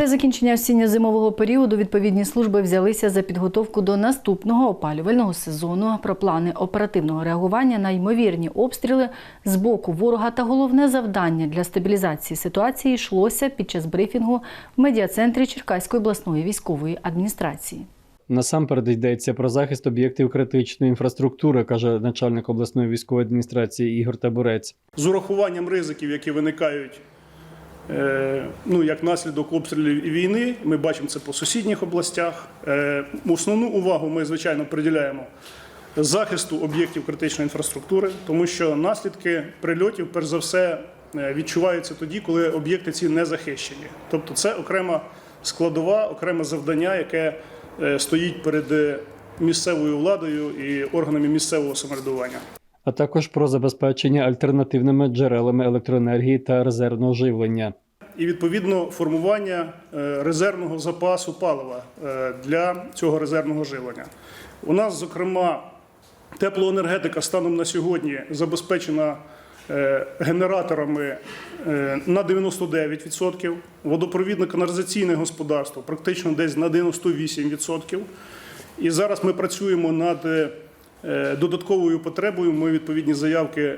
Після закінчення осінньо-зимового періоду відповідні служби взялися за підготовку до наступного опалювального сезону. Про плани оперативного реагування на ймовірні обстріли з боку ворога та головне завдання для стабілізації ситуації йшлося під час брифінгу в медіа-центрі Черкаської обласної військової адміністрації. Насамперед йдеться про захист об'єктів критичної інфраструктури, каже начальник обласної військової адміністрації Ігор Табурець. з урахуванням ризиків, які виникають ну, як наслідок обстрілів і війни. Ми бачимо це по сусідніх областях. Е, Основну увагу ми, звичайно, приділяємо захисту об'єктів критичної інфраструктури, тому що наслідки прильотів, перш за все, е, відчуваються тоді, коли об'єкти ці не захищені. Тобто це окрема складова, окреме завдання, яке е, стоїть перед е, місцевою владою і органами місцевого самоврядування. а також про забезпечення альтернативними джерелами електроенергії та резервного живлення. І відповідно формування е, резервного запасу палива е, для цього резервного живлення. У нас, зокрема, теплоенергетика станом на сьогодні забезпечена е, генераторами на 99%, водопровідно-каналізаційне господарство практично десь на 98%. І зараз ми працюємо над додатковою потребою. Ми відповідні заявки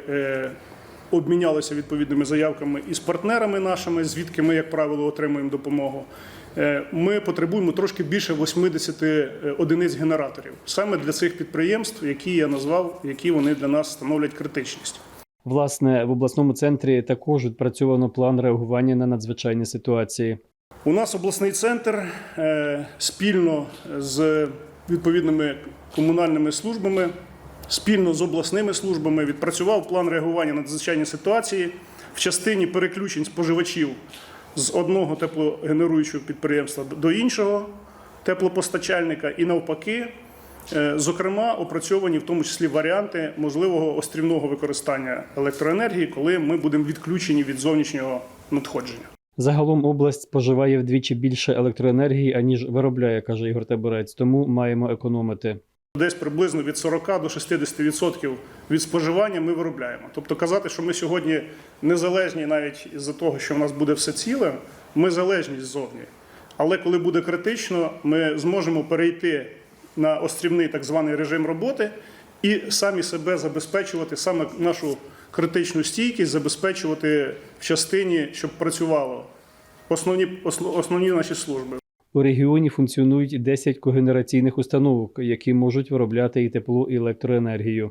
обмінялися відповідними заявками із партнерами нашими, звідки ми, як правило, отримуємо допомогу. Е, Ми потребуємо трошки більше 80 одиниць генераторів саме для цих підприємств, які я назвав, які вони для нас становлять критичність. Власне, в обласному центрі також відпрацьовано план реагування на надзвичайні ситуації. У нас обласний центр е, спільно з відповідними комунальними службами, спільно з обласними службами відпрацював план реагування на надзвичайні ситуації в частині переключень споживачів з одного теплогенеруючого підприємства до іншого теплопостачальника і навпаки. Е, Зокрема, опрацьовані в тому числі варіанти можливого острівного використання електроенергії, коли ми будемо відключені від зовнішнього надходження. Загалом область споживає вдвічі більше електроенергії, аніж виробляє, каже Ігор Табурець, тому маємо економити. Десь приблизно від 40 до 60% від споживання ми виробляємо. Тобто казати, що ми сьогодні незалежні навіть із-за того, що в нас буде все ціле, ми залежні ззовні. Але коли буде критично, ми зможемо перейти на острівний так званий режим роботи і самі себе забезпечувати, саме нашу критичну стійкість забезпечувати в частині, щоб працювало основні, основ- основні наші служби. У регіоні функціонують 10 когенераційних установок, які можуть виробляти і тепло, і електроенергію.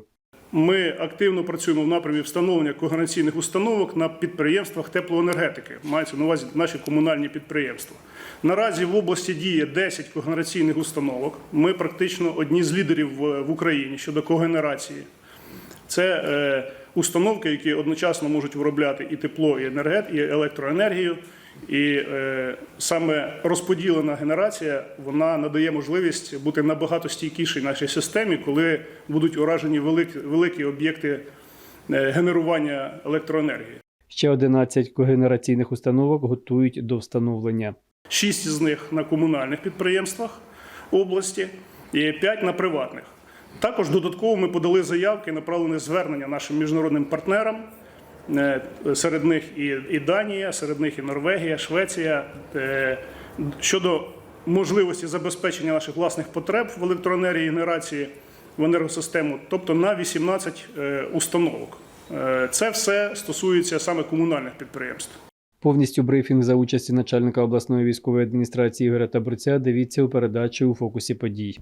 Ми активно працюємо в напрямі встановлення когенераційних установок на підприємствах теплоенергетики. Мається на увазі наші комунальні підприємства. Наразі в області діє 10 когенераційних установок. Ми практично одні з лідерів в в Україні щодо когенерації. Це е, установки, які одночасно можуть виробляти і тепло, і енергет, і електроенергію. І е, саме розподілена генерація вона надає можливість бути набагато стійкішій нашій системі, коли будуть уражені великі, великі об'єкти е, генерування електроенергії. Ще 11 когенераційних установок готують до встановлення. Шість з них на комунальних підприємствах області і п'ять на приватних. Також додатково ми подали заявки, направлені звернення нашим міжнародним партнерам. Е, Серед них і, і Данія, серед них і Норвегія, Швеція е, щодо можливості забезпечення наших власних потреб в електроенергії генерації в енергосистему, тобто на 18 е, установок. Це все стосується саме комунальних підприємств. Повністю брифінг за участі начальника обласної військової адміністрації Ігоря Табурця дивіться у передачі у фокусі подій.